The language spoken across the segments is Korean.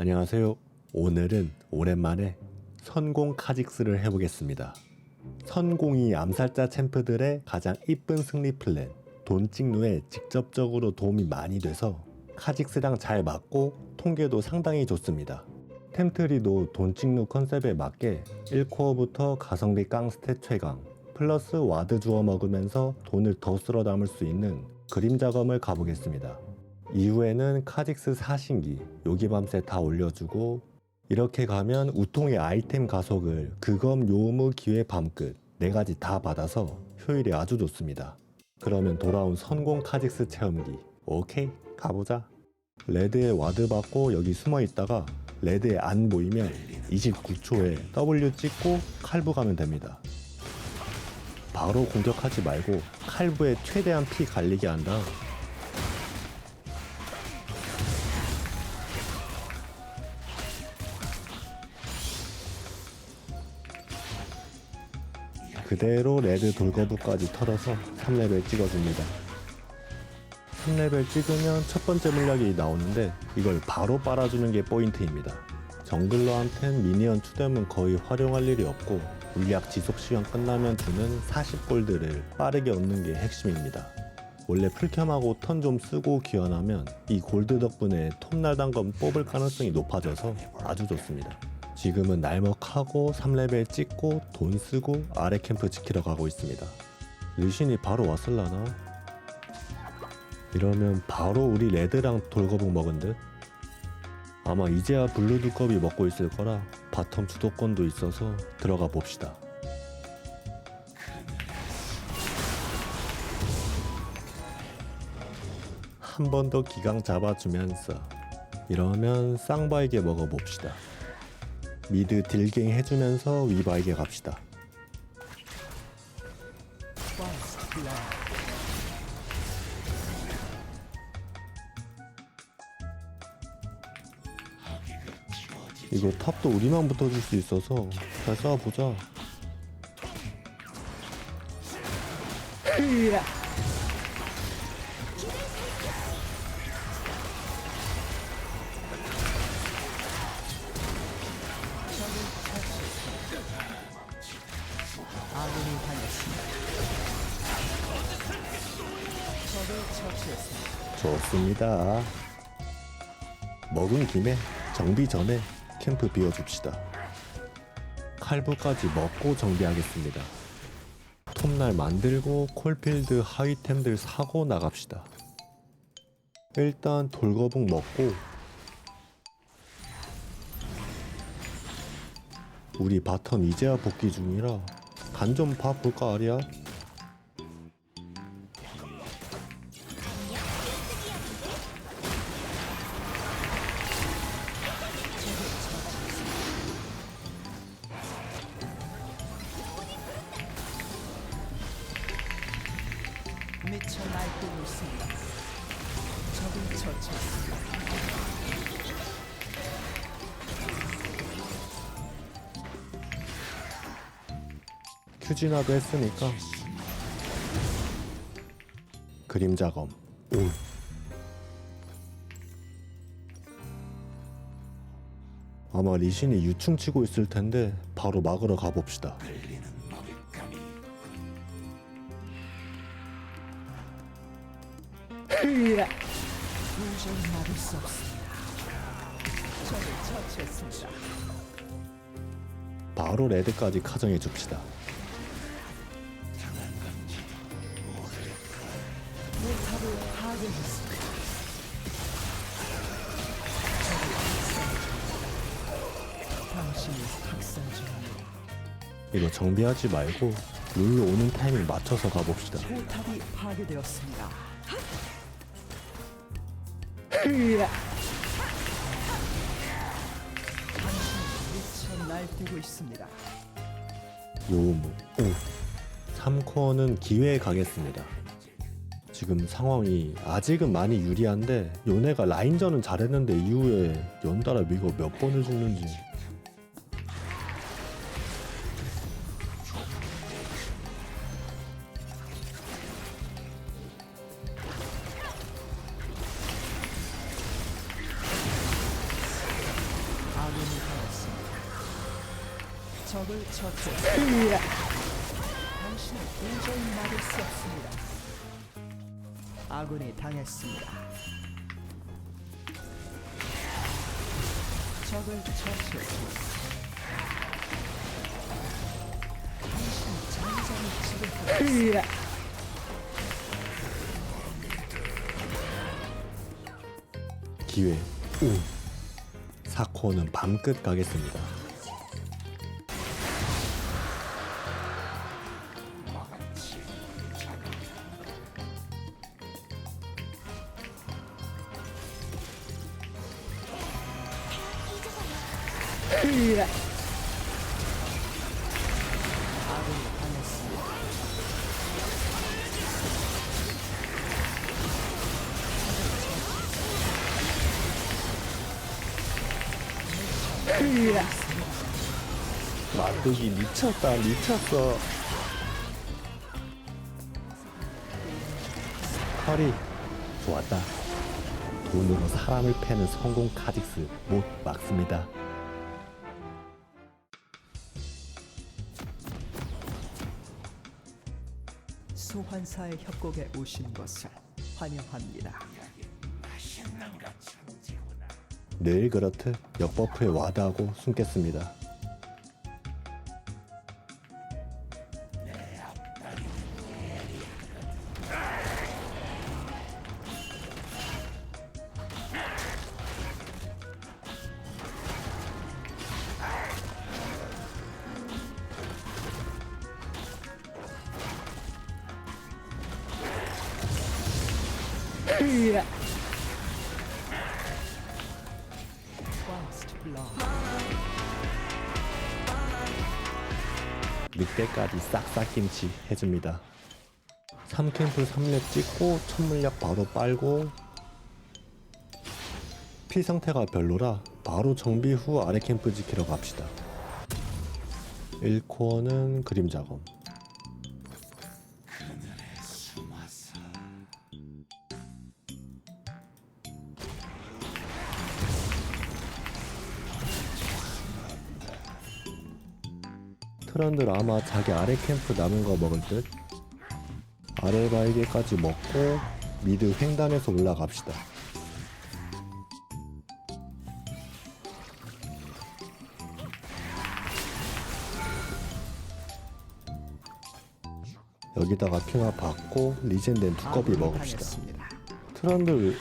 안녕하세요. 오늘은 오랜만에 선공 카직스를 해보겠습니다. 선공이 암살자 챔프들의 가장 이쁜 승리 플랜, 돈 찍누에 직접적으로 도움이 많이 돼서 카직스랑 잘 맞고 통계도 상당히 좋습니다. 템트리도 돈 찍누 컨셉에 맞게 1코어부터 가성비 깡 스탯 최강, 플러스 와드 주워 먹으면서 돈을 더 쓸어 담을 수 있는 그림 작업을 가보겠습니다. 이후에는 카직스 사신기, 요기밤새 다 올려주고 이렇게 가면 우통의 아이템 가속을 그검 요무 기회 밤끝 네 가지 다 받아서 효율이 아주 좋습니다. 그러면 돌아온 선공 카직스 체험기 오케이 가보자. 레드에 와드 받고 여기 숨어 있다가 레드에 안 보이면 29초에 W 찍고 칼부 가면 됩니다. 바로 공격하지 말고 칼부에 최대한 피 갈리게 한 다음 그대로 레드 돌거부까지 털어서 3레벨 찍어줍니다. 3레벨 찍으면 첫 번째 물약이 나오는데 이걸 바로 빨아주는 게 포인트입니다. 정글러한텐 미니언 추뎀은 거의 활용할 일이 없고 물약 지속 시간 끝나면 주는 40골드를 빠르게 얻는 게 핵심입니다. 원래 풀캠하고 턴 좀 쓰고 기원하면 이 골드 덕분에 톱날 단검 뽑을 가능성이 높아져서 아주 좋습니다. 지금은 날먹하고 3레벨 찍고 돈 쓰고 아래 캠프 지키러 가고 있습니다. 리신이 바로 왔을라나? 이러면 바로 우리 레드랑 돌거북 먹은 듯? 아마 이제야 블루 두꺼비 먹고 있을 거라 바텀 주도권도 있어서 들어가 봅시다. 한 번 더 기강 잡아주면서 이러면 쌍바에게 먹어봅시다. 미드 딜갱 해주면서 위바에게 갑시다. 이거 탑도 우리만 붙어줄 수 있어서 잘 싸워보자. 처치했습니다. 좋습니다. 먹은 김에 정비 전에 캠프 비워줍시다. 칼부까지 먹고 정비하겠습니다. 톱날 만들고 콜필드 하이템들 사고 나갑시다. 일단 돌거북 먹고 우리 바텀 이제야 복귀 중이라 간 좀 봐볼까 아리야? 미쳐 날뛰고 있습니다. 적을 처치했습니다. 큐진화도 했으니까 그림자검 올 아마 리신이 유충 치고 있을 텐데 바로 막으러 가봅시다 도저히 막을 수 없습니다. 적을 처치했습니다. 바로 레드까지 카정해 줍시다 포탑을 파괴했습니다. 적을 당신이 학살 중입니다. 이거 정비하지 말고 룰루 오는 타이밍 맞춰서 가봅시다 포탑이 파괴되었습니다. 날뛰고. 요무 오 3코어는 기회에 가겠습니다. 지금 상황이 아직은 많이 유리한데 요네가 라인전은 잘했는데 이후에 연달아 미고 몇 번을 죽는지 처치했습니다. 당신은 도저히 막을 수 없습니다. 아군이 당했습니다. 적을 처치했습니다. 당신은 장장을 지배하고 기회 우 사코는 밤끝 가겠습니다. 마뚜기 미쳤다 미쳤어. 허리 좋았다. 돈으로 사람을 패는 성공 카직스 못 막습니다. 소환사의 협곡에 오신 것을 환영합니다. 늘 그렇듯 역버프에 와드하고 숨겠습니다. Blood. 늑대까지 싹싹 김치 해줍니다. 3캠프 3렙 찍고 천물약 바로 빨고 피 상태가 별로라 바로 정비 후 아래 캠프 지키러 갑시다. 1코어는 그림 작업 트런들 아마 자기 아래 캠프 남은 거 먹을 듯. 아래 발개까지 먹고 미드 횡단에서 올라갑시다. 여기다가 핑화 받고 리젠된 두꺼비 먹읍시다. 트런들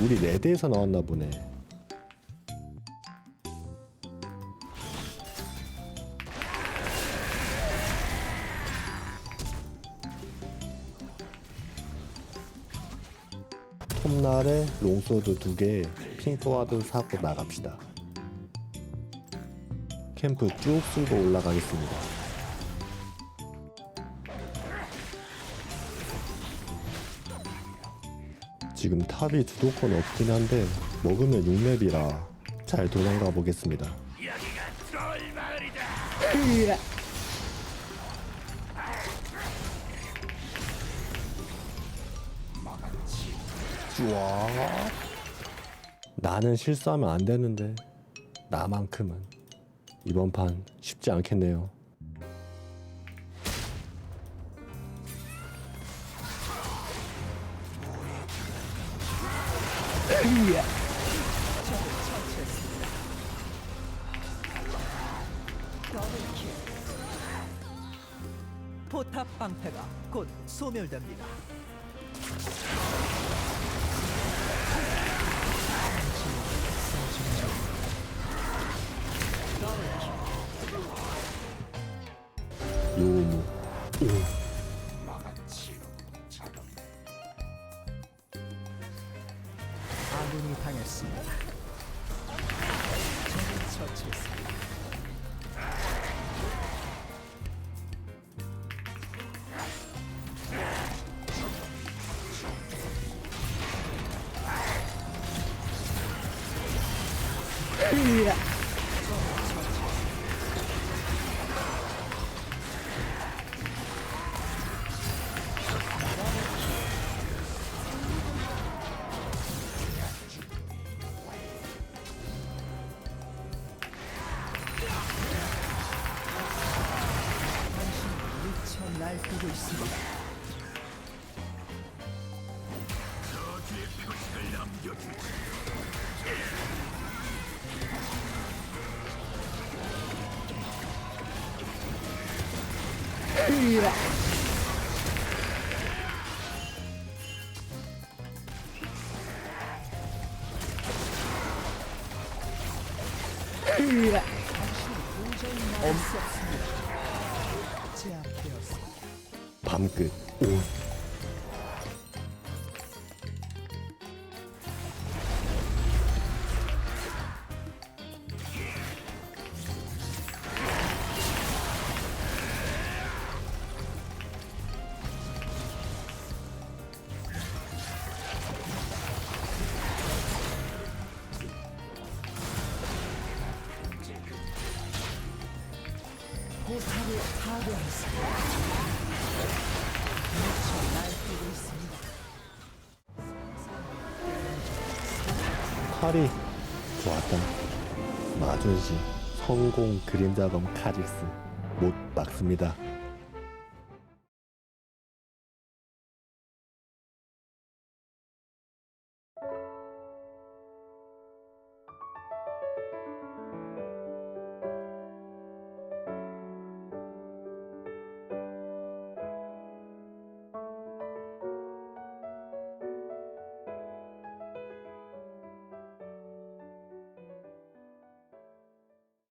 우리 레드에서 나왔나 보네 톱날에 롱소드 두 개, 핑크와드 사고 나갑시다. 캠프 쭉 쓸고 올라가겠습니다. 지금 탑이 주도권 없긴 한데 먹으면 6렙이라 잘 도망가 보겠습니다. 좋아. 나는 실수하면 안 되는데 나만큼은 이번 판 쉽지 않겠네요. 포탑 방패가 곧 소멸됩니다. 요 아군이 당했습니다. 이야. 날뛰고 있습니다. 도저히 고사를 파괴하시오. 칼이 좋았다. 마주지 성공 그림자검 카직스 못 막습니다.